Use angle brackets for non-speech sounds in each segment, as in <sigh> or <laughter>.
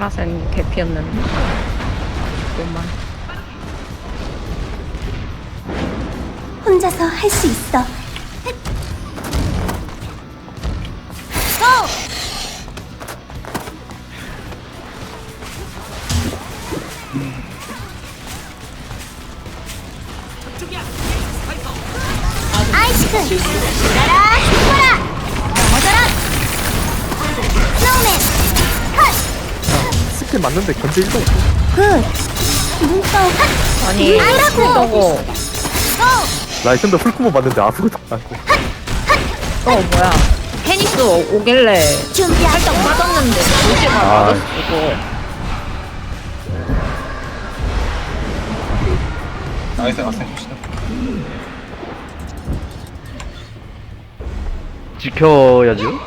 라센 개피였는데. 조금만. 혼자서 할 수 있어. 맞는데 견제 1도 없어. 핫! 아니, 아이라고! 저거, 고! 라이센더 풀코모 맞는데 아무것도 안 돼. 어, 뭐야. 테니스 오- 오길래 살짝 맞았는데, 조심만 아. 맞았고. 나이스 나이스 봅시다 지켜야죠.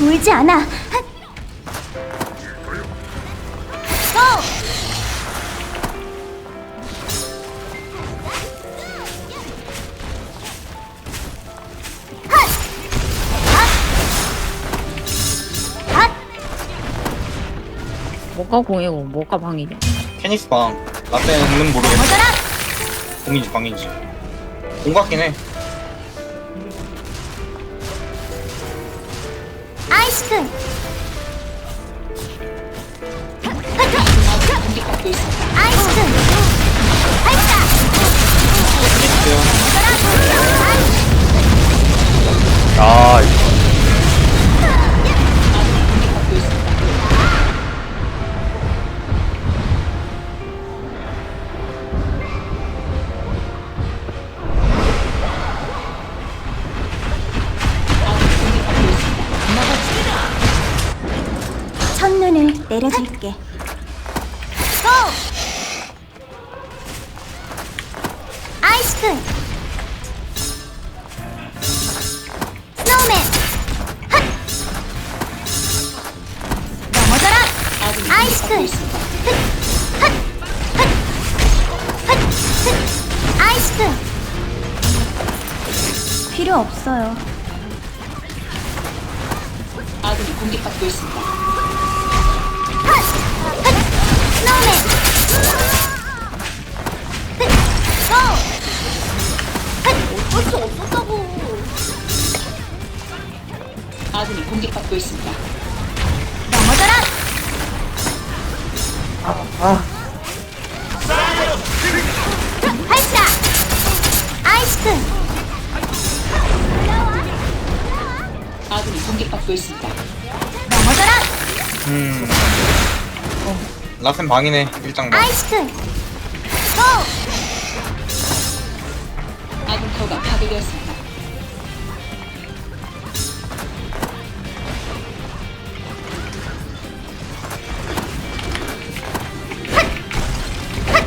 울지 않아. 고! 뭐가 공이고, 뭐가 방이냐. 테니스 방 라떼는 모르겠어! 공인지 방인지 공 같긴 해 아이스크! 발사! 테니스요 아, 필요 없어요. 아군이 공격받고 있습니다. 어쩔 수 없었다고! 아군이 공격받고 있습니다. 넘어져라! 발사! 아이스크! 아군이 공격받고 있습니다. 넘어져라! 음 라센 방이네 일장 방 아이스크! 고! 아군 타워가 파괴되었습니다.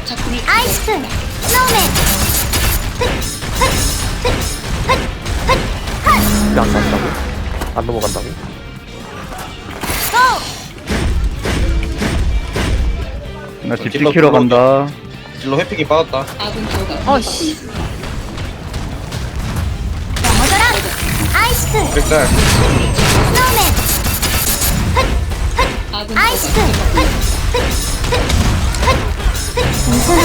적군을 아이스크! 스노우맨! 흑! 흑! 흑! 흑! 흑! 안 간다고? 안 넘어간다고? 고! 나 집 찔러 지키러 간다. 질로 회픽이 빠졌다 아군 타워가 어, 공격받고 씨. 있습니다. 넘어져라! 아이스크! 백달 스노우맨! 흑! 흑! 아이스크! 타워가 흑! 공격받고 흑! 흑! 흑! 흑!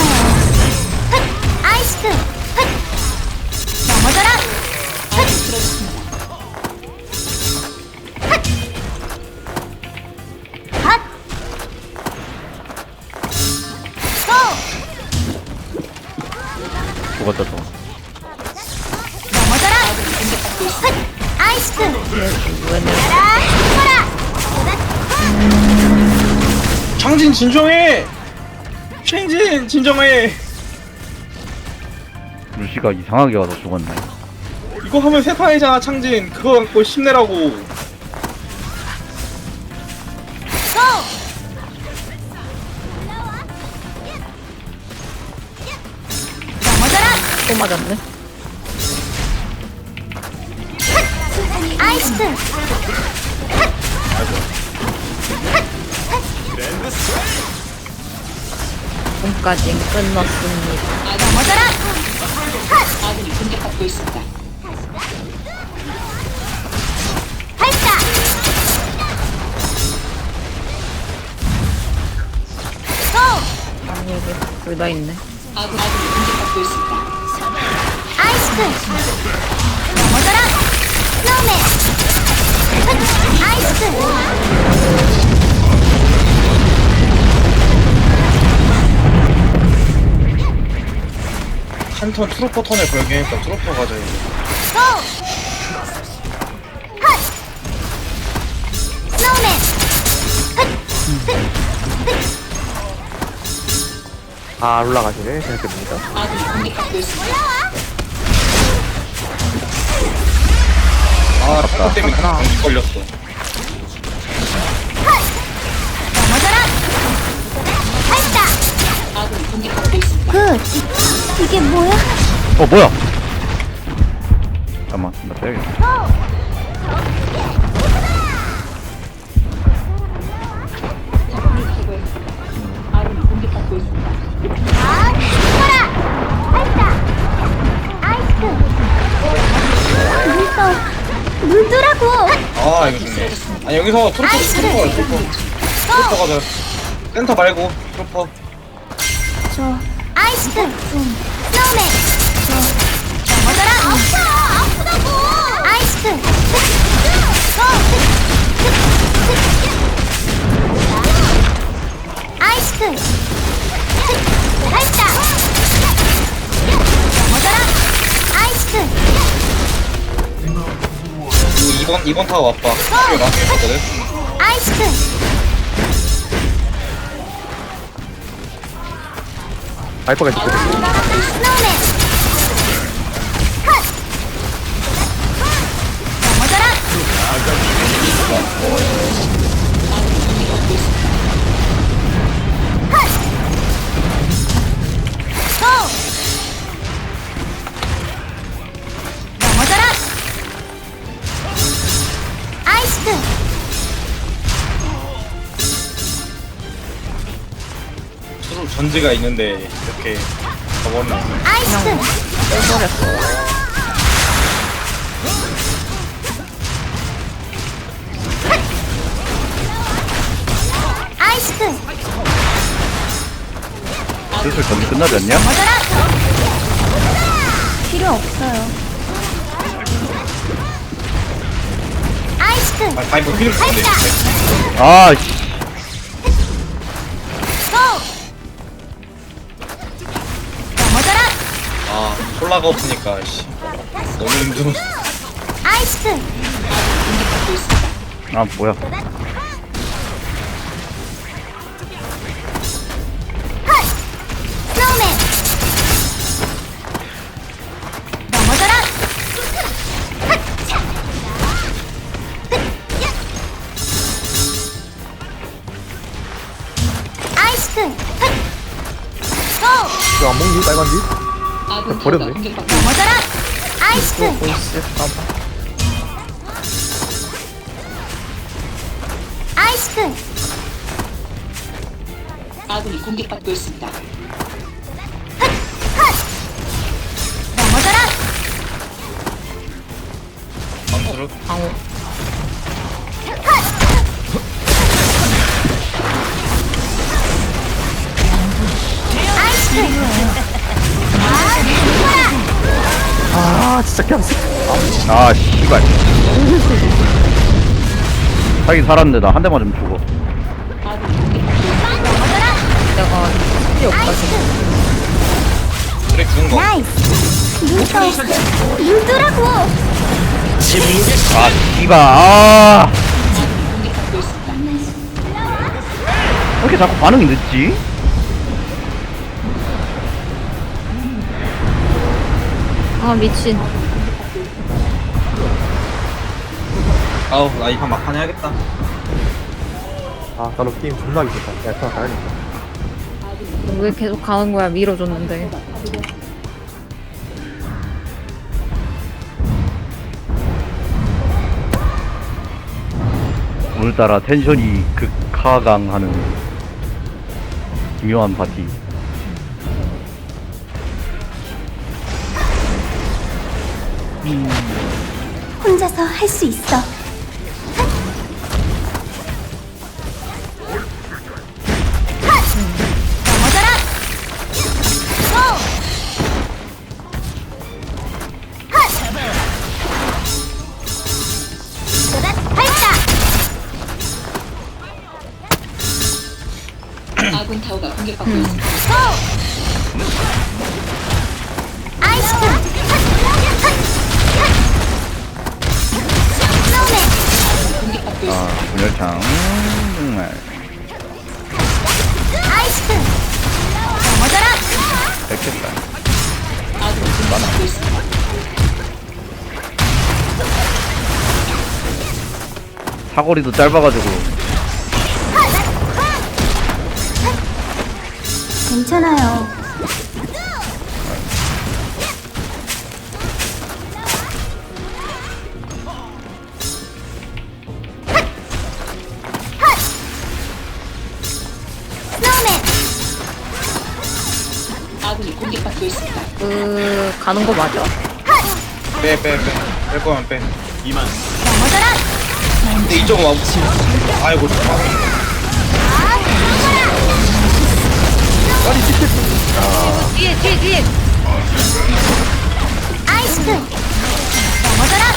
흑! 아이스크! 흑! 넘어져라! 아 죽었다, 또. 넘어져라! 아이스크! 나라! 죽어라! 창진 진정해 쉥진 진정해 루시가 이상하게 와서 죽었네. 이거 하면 세판이잖아 창진 그거 갖고 힘내라고 까지 끝났습니다. 넘어져라 아군이 공격받고 있습니다. 발사 고 아니 여기 둘다 있네. 아군 아군이 공격받고 있습니다. 아이스크 넘어져라 아이스크 한턴 트로퍼 턴을 걸기니까 트로퍼 가자 이제. 고! 아 올라가시네. 생각해봅니다. 아군이 아 트로퍼 때문에 감기 걸렸어. 굿 이게 뭐야? 어 뭐야? 잠깐만 나 빼야겠다 아 이거 좋네 아니 여기서 트로퍼. 트로퍼 가자 트로퍼 트로퍼 가자 센터 말고 트로퍼 저 아이스크 스노우맨 저 넘어져라 2번 2번 타워 아빠. 이거 있거든. 아이스크 알파가 있거든 스노우맨. 컷. 넘어져라 전지가 있는데 이렇게 저거는 아이스크 빼버렸어. 슬슬 전기 끝나지 않냐? 필요 없어요. 아이스크 아 다이브 필요 없는데. 발사 아씨 콜라가 없으니까 씨 너무 힘들어 아이스크. 아 뭐야! 스노우맨 넘어져라! 아이스크! 고! 안 먹니 빨간 뒤? 아군 버렸네. 넘어져라 아이스크 뭐 있을까봐. 아이스크 아군이 공격받고 있습니다. 컷! 넘어져라 방수로 방어. 아 그냥 아 씨발. 살긴 살았는데 나 한대 맞으면 죽어 내가 없다. 아이스크 그래 죽은 거. 나이스. 물떠 물떠라고. 아 씨발. 아. 공격받고 있습니다. 왜 이렇게 자꾸 반응이 늦지? 아 미친. 아우 나 이판 막판 해야겠다 아 나도 게임 존나 하기 싫다 야 그냥 가야겠다 왜 계속 가는 거야? 밀어줬는데. 오늘따라 텐션이 극하강하는 기묘한 파티 혼자서 할 수 있어 공격받고 있습니다. 사거리도 짧아가지고 괜찮아요 그 가는 거 맞아? 빼, 빼, 빼. 뺄 거면 빼. 넘어져라 근데 이쪽은 와보 아이고, 잠깐만. 뒤에 뒤에 뒤에 아이스크 넘어져라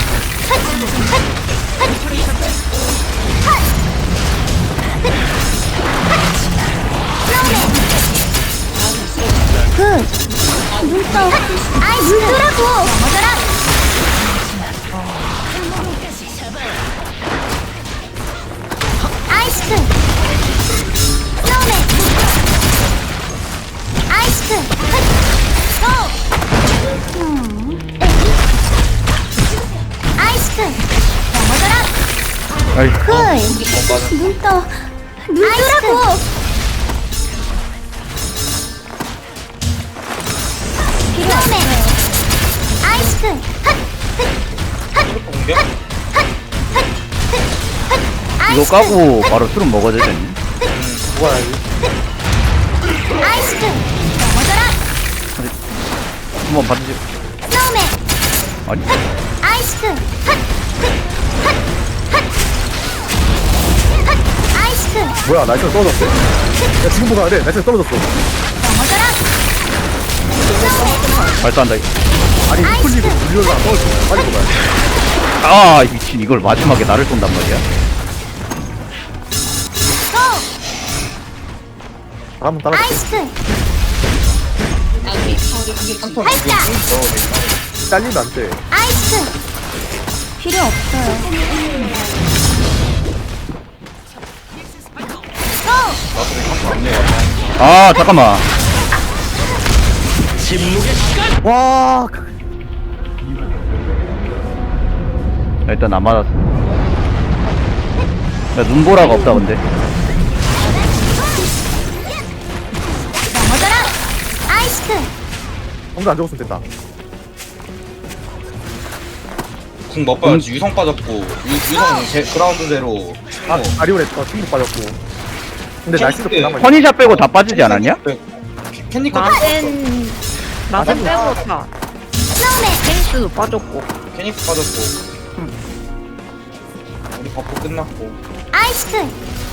굿 눈떠 아이스크 눈떠라고 넘어져라 아이스크 스노우맨 아이스크 헛! 고! 음. 아이스크 넘어져라 아이 쿨 눈떠 눈떠라고 공격? 이거 까고 바로 술은 먹어야 되겠니? 죽어야지 아이스크 넘어져라 한번 받으시 스노우맨 아니. 아이스크 뭐야 날씨 떨어졌어. 야 지금 보가 돼. 날씨 떨어졌어 발사한다 이거. 아니 풀리고 떨어졌어 빨리 보가 아 미친 이걸 마지막에 나를 쏜단 말이야? 고! 한번 따라 아이스크 아군이 타워를 공격 중입니다. 발사 잘리면 안돼. 아이스크 필요 없어요. 고! 아 잠깐만 와나 일단 안 맞았어 야 눈보라가 없다 근데 넘어져라 아이스크 아무도 안 죽었으면 됐다 궁 못 빠졌지. 유성 빠졌고, 유, 유성 제, 그라운드대로. 아 어. 아리온에 어, 친구 빠졌고 근데 날씨도 캐릭터. 그나마 허니샷 빼고 다 빠지지 않았냐? 캔니컷 라센 라센 빼고 다 테니스도 빠졌고. 캐니스 빠졌고. 우리 버프 끝났고. 아이스크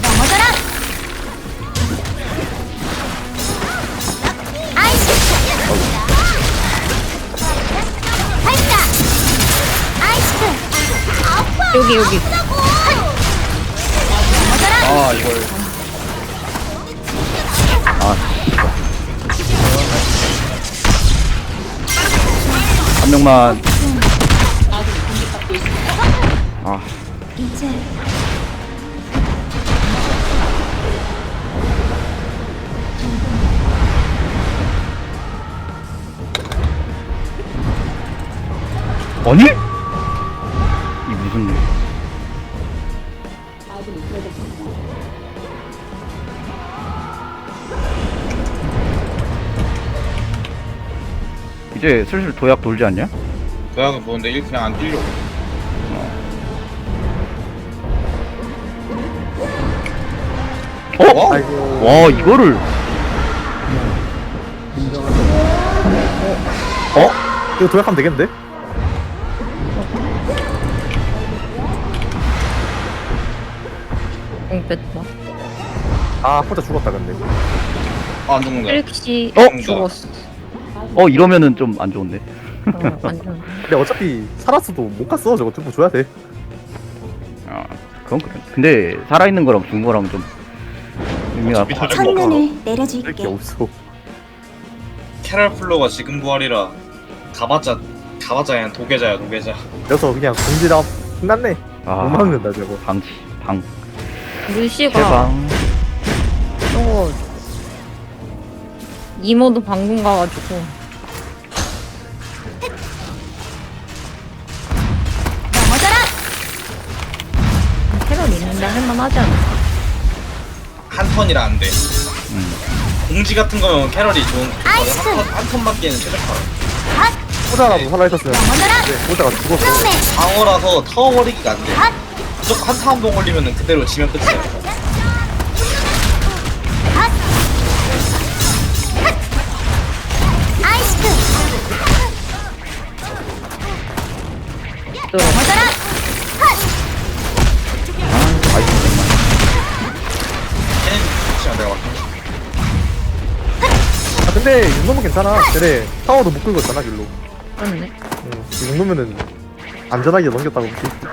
넘어져라. 아이스크 발사 아이스크 아파 여기 여기. 넘어져라. 아, 이걸. 한 명만. 아 이제 아니? 이제 슬슬 도약 돌지 않냐? 도약은 뭔데, 일 그냥 안 뛰려고. 어? 아이고 와 이거를 어? 이거 도약하면 되겠는데? 공 뺐다 아 혼자 죽었다 근데 아, 안 죽는다. 트릭시 어? 죽었어 어 이러면은 좀 안 좋은데. 어, 완전 <laughs> 근데 어차피 살았어도 못 갔어. 저거 tum보 줘야 돼. 아 그건 그래. 근데 살아있는 거랑 죽은 거랑 좀 어차피 거할게 내려줄게. 없어. 캐럴 플로가 지금 부활이라 가봤자 가봤자 그냥 도계자야 도계자. 그래서 그냥 공지다 끝났네. 아. 못 막는다 저거. 방치 방. 루시가 해방. 저거 이모도 방금 가가지고 하지 않을까? 한 턴이라 안돼 음. 공지 같은 거면 캐럴이 좋은 아이스. 한턴 맞기에는 최적화 호자라도 살아있었으면 넘어져라. 네, 호자가 죽었어 처음에 방어라서 타워 버리기가 안돼 핫. 무조건 한타 한 번 걸리면 그대로 지면 끝이야. 아이스크. 넘어져라. 근데 이 정도면 괜찮아. 그래 타워도 못 끌고 있잖아 길로. 그렇네. 응, 이 정도면은 안전하게 넘겼다고 볼수 있지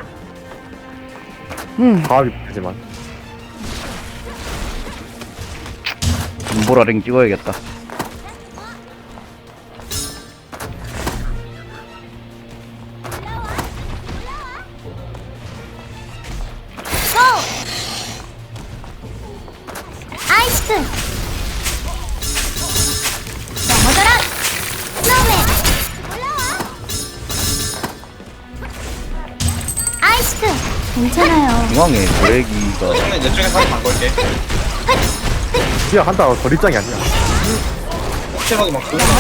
음. 과학이 되지만. 눈보라링 찍어야겠다. 내 쪽에서 한번 걸게 그냥 한타 덜 입장이 아니야 확실하게 막 좋은 거나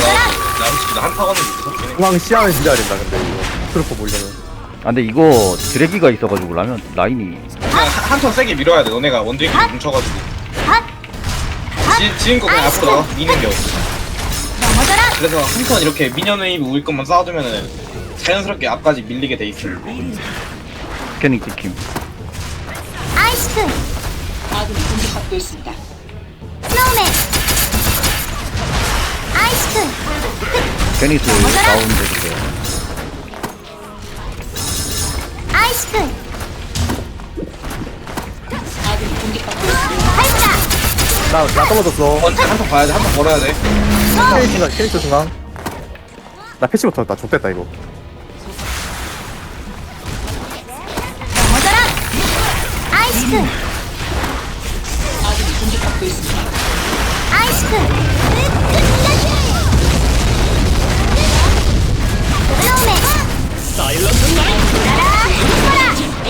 나 솔직히 나 한 타 거는 무섭긴 해 중앙 시야는 진짜 된다 근데 이거 트루퍼 보려면 아 근데 이거 드래기가 있어가지고 라면 라인이 그냥 한턴 세게 밀어야 돼 너네가 원딜끼리 뭉쳐가지고 핫! 지, 지금 거 그냥. 앞으로 나가서 미는 게 없어 넘어져라! 그래서 한 턴 이렇게 미니언 웨이브 울 것만 쌓아두면은 자연스럽게 앞까지 밀리게 돼 있어 스캐닝 찍힘. 아이스크! 아군이 공격받고 있습니다. 스노우맨! 아이스크! 테니스 가운데 있어요. 아이스크! 아군이 공격받고 있습니다. 발사! 나, 나 떨어졌어 한턴 봐야 돼한턴 걸어야 돼 케이스 중앙 케이스 중앙 나 패시부터 나 좆됐다 이거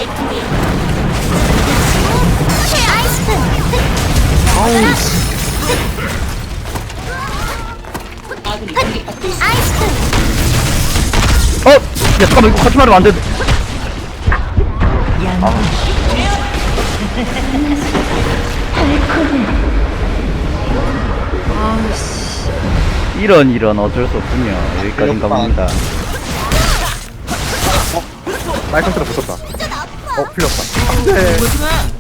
아이스크! 아이스크! 어! 야 잠깐만 이거 같이 말하면 안 돼. 이런 이런 어쩔 수 없군요. 여기까지인가 봅니다. 나이컨트로 붙었다 어 풀렸다. 안 돼